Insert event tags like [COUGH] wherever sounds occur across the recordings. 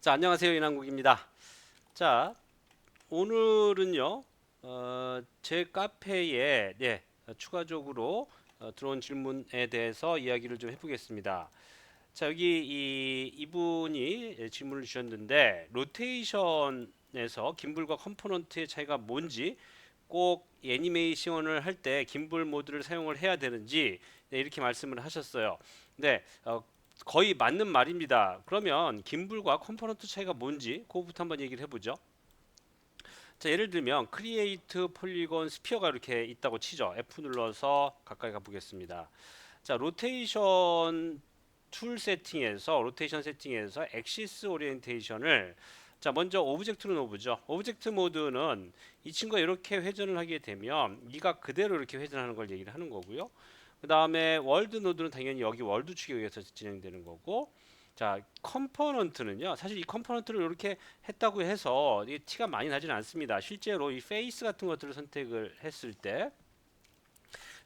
자, 안녕하세요. 이남국입니다. 자, 오늘은요, 어, 제 카페에 네, 추가적으로 어, 들어온 질문에 대해서 이야기를 좀 해보겠습니다. 자, 여기 이 이분이 질문을 주셨는데 로테이션에서 김불과 컴포넌트의 차이가 뭔지 꼭 애니메이션을 할 때 김불 모드를 사용을 해야 되는지 네, 이렇게 말씀을 하셨어요. 네, 어, 거의 맞는 말입니다. 그러면 김불과 컴포넌트 차이가 뭔지 그거부터 한번 얘기를 해보죠. 자, 예를 들면 크리에이트 폴리곤 스피어가 이렇게 있다고 치죠. F 눌러서 가까이 가보겠습니다. 자, 로테이션 툴 세팅에서 로테이션 세팅에서 엑시스 오리엔테이션을 자 먼저 오브젝트로 놓보죠. 오브젝트 모드는 이 친구가 이렇게 회전을 하게 되면 이가 그대로 이렇게 회전하는 걸 얘기를 하는 거고요. 그 다음에 월드 노드는 당연히 여기 월드 축에 의해서 진행되는 거고 자 컴포넌트는요 사실 이 컴포넌트를 이렇게 했다고 해서 이게 티가 많이 나지는 않습니다. 실제로 이 페이스 같은 것들을 선택을 했을 때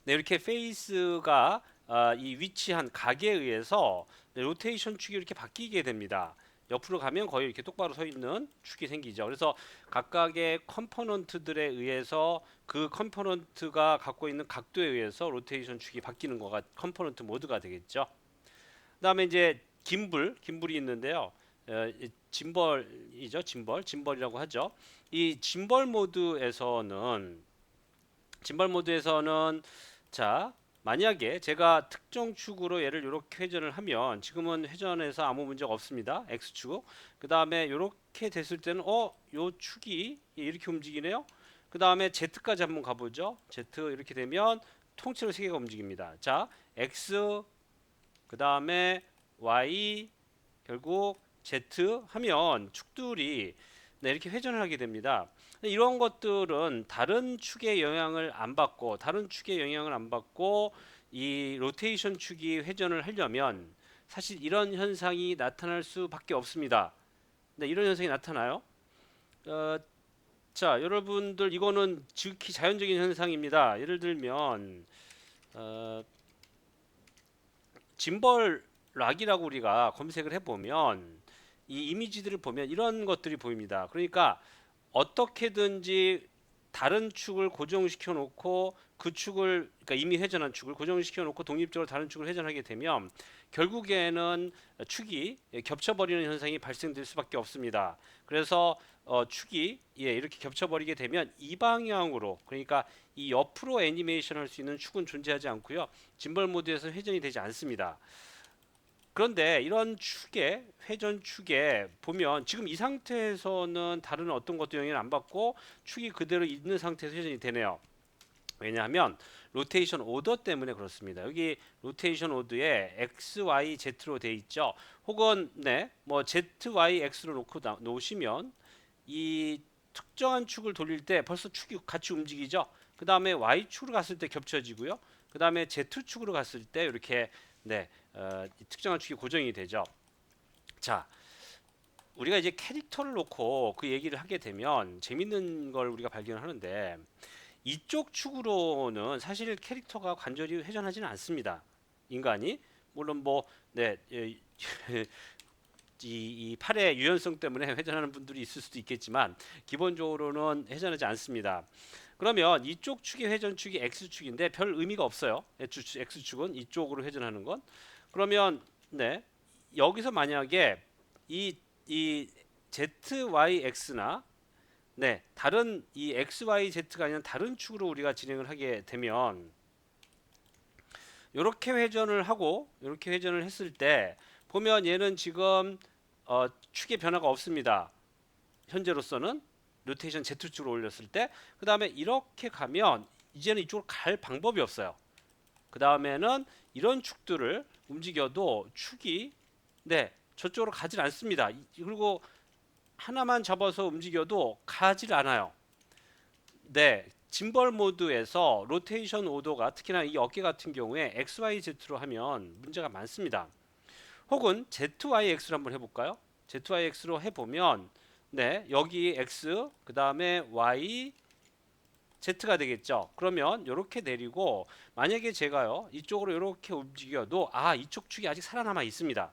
네, 이렇게 페이스가 아, 이 위치한 각에 의해서 네, 로테이션 축이 이렇게 바뀌게 됩니다 옆으로 가면 거의 이렇게 똑바로 서 있는 축이 생기죠. 그래서 각각의 컴포넌트들에 의해서 그 컴포넌트가 갖고 있는 각도에 의해서 로테이션 축이 바뀌는 거가 컴포넌트 모드가 되겠죠. 그다음에 이제 김불, 김불이 있는데요. 어, 짐벌이죠, 짐벌, 짐벌이라고 하죠. 이 짐벌 모드에서는 짐벌 모드에서는 자 만약에 제가 특정 축으로 얘를 이렇게 회전을 하면 지금은 회전해서 아무 문제가 없습니다. X축. 그 다음에 이렇게 됐을 때는 어? 요 축이 이렇게 움직이네요. 그 다음에 Z까지 한번 가보죠. Z 이렇게 되면 통째로 세 개가 움직입니다. 자, X 그 다음에 Y 결국 Z 하면 축들이 네, 이렇게 회전을 하게 됩니다. 이런 것들은 다른 축의 영향을 안 받고 다른 축의 영향을 안 받고 이 로테이션 축이 회전을 하려면 사실 이런 현상이 나타날 수밖에 없습니다. 네, 이런 현상이 나타나요. 어, 자, 여러분들 이거는 즉히 자연적인 현상입니다. 예를 들면 어, 짐벌 락이라고 우리가 검색을 해보면 이 이미지들을 보면 이런 것들이 보입니다. 그러니까 어떻게든지 다른 축을 고정시켜 놓고 그 축을 그러니까 이미 회전한 축을 고정시켜 놓고 독립적으로 다른 축을 회전하게 되면 결국에는 축이 겹쳐 버리는 현상이 발생될 수밖에 없습니다. 그래서 어, 축이 예, 이렇게 겹쳐 버리게 되면 이 방향으로 그러니까 이 옆으로 애니메이션 할 수 있는 축은 존재하지 않고요. 짐벌 모드에서 회전이 되지 않습니다. 그런데 이런 축에 회전 축에 보면 지금 이 상태에서는 다른 어떤 것도 영향을 안 받고 축이 그대로 있는 상태에서 회전이 되네요. 왜냐하면 로테이션 오더 때문에 그렇습니다. 여기 로테이션 오드에 x, y, z로 돼 있죠. 혹은 네, 뭐 z, y, x로 놓고 나, 놓으시면 이 특정한 축을 돌릴 때 벌써 축이 같이 움직이죠. 그 다음에 y 축으로 갔을 때 겹쳐지고요. 그 다음에 z 축으로 갔을 때 이렇게 네, 어, 특정한 축이 고정이 되죠. 자, 우리가 이제 캐릭터를 놓고 그 얘기를 하게 되면 재밌는 걸 우리가 발견하는데 이쪽 축으로는 사실 캐릭터가 관절이 회전하지는 않습니다. 인간이 물론 뭐 네. [LAUGHS] 이, 이 팔의 유연성 때문에 [LAUGHS] 회전하는 분들이 있을 수도 있겠지만 기본적으로는 회전하지 않습니다. 그러면 이쪽 축의 회전축이 x축인데 별 의미가 없어요. x축은 이쪽으로 회전하는 건. 그러면 네 여기서 만약에 이, 이 ZYX나 네 다른 이 XYZ가 아니라 다른 축으로 우리가 진행을 하게 되면 이렇게 회전을 하고 이렇게 회전을 했을 때 보면 얘는 지금 어, 축의 변화가 없습니다. 현재로서는 로테이션 Z축으로 올렸을 때 그 다음에 이렇게 가면 이제는 이쪽으로 갈 방법이 없어요. 그 다음에는 이런 축들을 움직여도 축이 네 저쪽으로 가질 않습니다. 그리고 하나만 잡아서 움직여도 가질 않아요. 네, 짐벌 모드에서 로테이션 오도가 특히나 이 어깨 같은 경우에 XYZ로 하면 문제가 많습니다. 혹은 ZYX로 한번 해볼까요? ZYX로 해보면 네, 여기 X, 그 다음에 Y, Z가 되겠죠. 그러면 이렇게 내리고 만약에 제가요 이쪽으로 이렇게 움직여도 아 이쪽 축이 아직 살아남아 있습니다.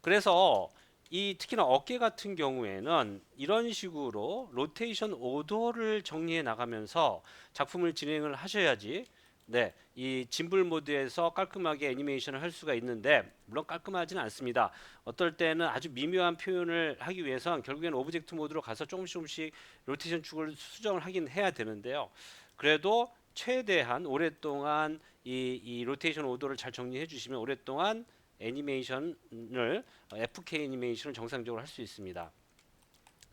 그래서 이 특히나 어깨 같은 경우에는 이런 식으로 로테이션 오더를 정리해 나가면서 작품을 진행을 하셔야지 네, 이 짐블 모드에서 깔끔하게 애니메이션을 할 수가 있는데 물론 깔끔하지는 않습니다. 어떨 때는 아주 미묘한 표현을 하기 위해선 결국에는 오브젝트 모드로 가서 조금씩 조금씩 로테이션 축을 수정을 하긴 해야 되는데요. 그래도 최대한 오랫동안 이, 이 로테이션 오더를 잘 정리해 주시면 오랫동안 애니메이션을 어, FK 애니메이션을 정상적으로 할 수 있습니다.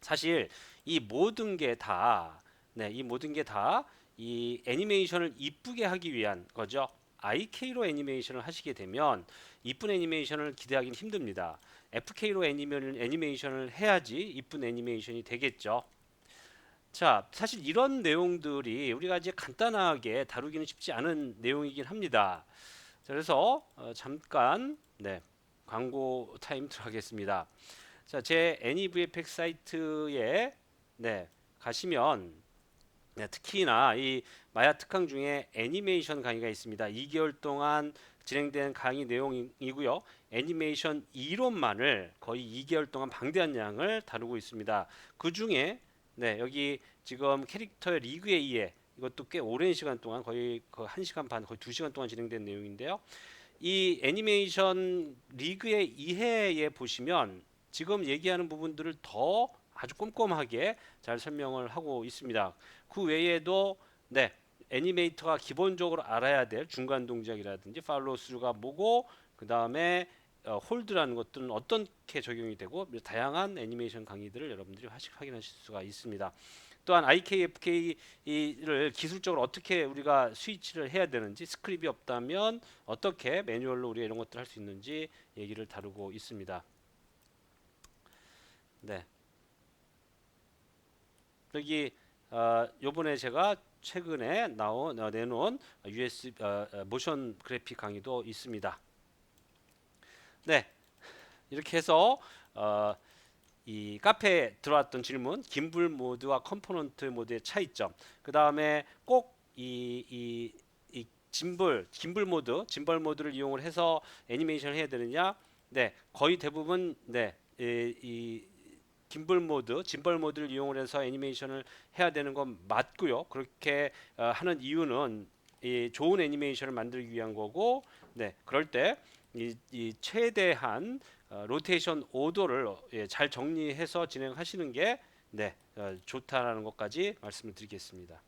사실 이 모든 게다 네, 이 모든 게다 이 애니메이션을 이쁘게 하기 위한 거죠. IK로 애니메이션을 하시게 되면 이쁜 애니메이션을 기대하기는 힘듭니다. FK로 애니메이션을, 해야지 이쁜 애니메이션이 되겠죠. 자, 사실 이런 내용들이 우리가 이제 간단하게 다루기는 쉽지 않은 내용이긴 합니다. 자, 그래서 어, 잠깐 네, 광고 타임 들어가겠습니다. 자, 제 애니VFX 사이트에 네, 가시면 네, 특히나 이 마야 특강 중에 애니메이션 강의가 있습니다. 2개월 동안 진행된 강의 내용이고요. 애니메이션 이론만을 거의 2개월 동안 방대한 양을 다루고 있습니다. 그 중에 네, 여기 지금 캐릭터의 리그에 의해 이것도 꽤 오랜 시간 동안 거의 그 1시간 반 거의 2시간 동안 진행된 내용인데요. 이 애니메이션 리그의 이해에 보시면 지금 얘기하는 부분들을 더 아주 꼼꼼하게 잘 설명을 하고 있습니다. 그 외에도 네 애니메이터가 기본적으로 알아야 될 중간 동작이라든지 팔로우 스루가 뭐고 그 다음에 어, 홀드라는 것들은 어떻게 적용이 되고 다양한 애니메이션 강의들을 여러분들이 확인하실 수가 있습니다. 또한 IKFK를 기술적으로 어떻게 우리가 스위치를 해야 되는지 스크립이 없다면 어떻게 매뉴얼로 우리가 이런 것들을 할 수 있는지 얘기를 다루고 있습니다. 네. 여기 어, 요번에 제가 최근에 나온 어, 내놓은 US 어, 어, 모션 그래픽 강의도 있습니다. 네. 이렇게 해서 어, 이 카페에 들어왔던 질문, 김불 모드와 컴포넌트 모드의 차이점. 그 다음에 꼭 이 이 이 짐벌, 짐벌 모드, 짐벌 모드를 이용을 해서 애니메이션을 해야 되느냐? 네, 거의 대부분 네, 이, 이 김벌 모드, 짐벌 모드를 이용을 해서 애니메이션을 해야 되는 건 맞고요. 그렇게 어, 하는 이유는 이 좋은 애니메이션을 만들기 위한 거고, 네, 그럴 때 이, 이 최대한 어, 로테이션 오더를 어, 예, 잘 정리해서 진행하시는 게 네, 어, 좋다라는 것까지 말씀을 드리겠습니다.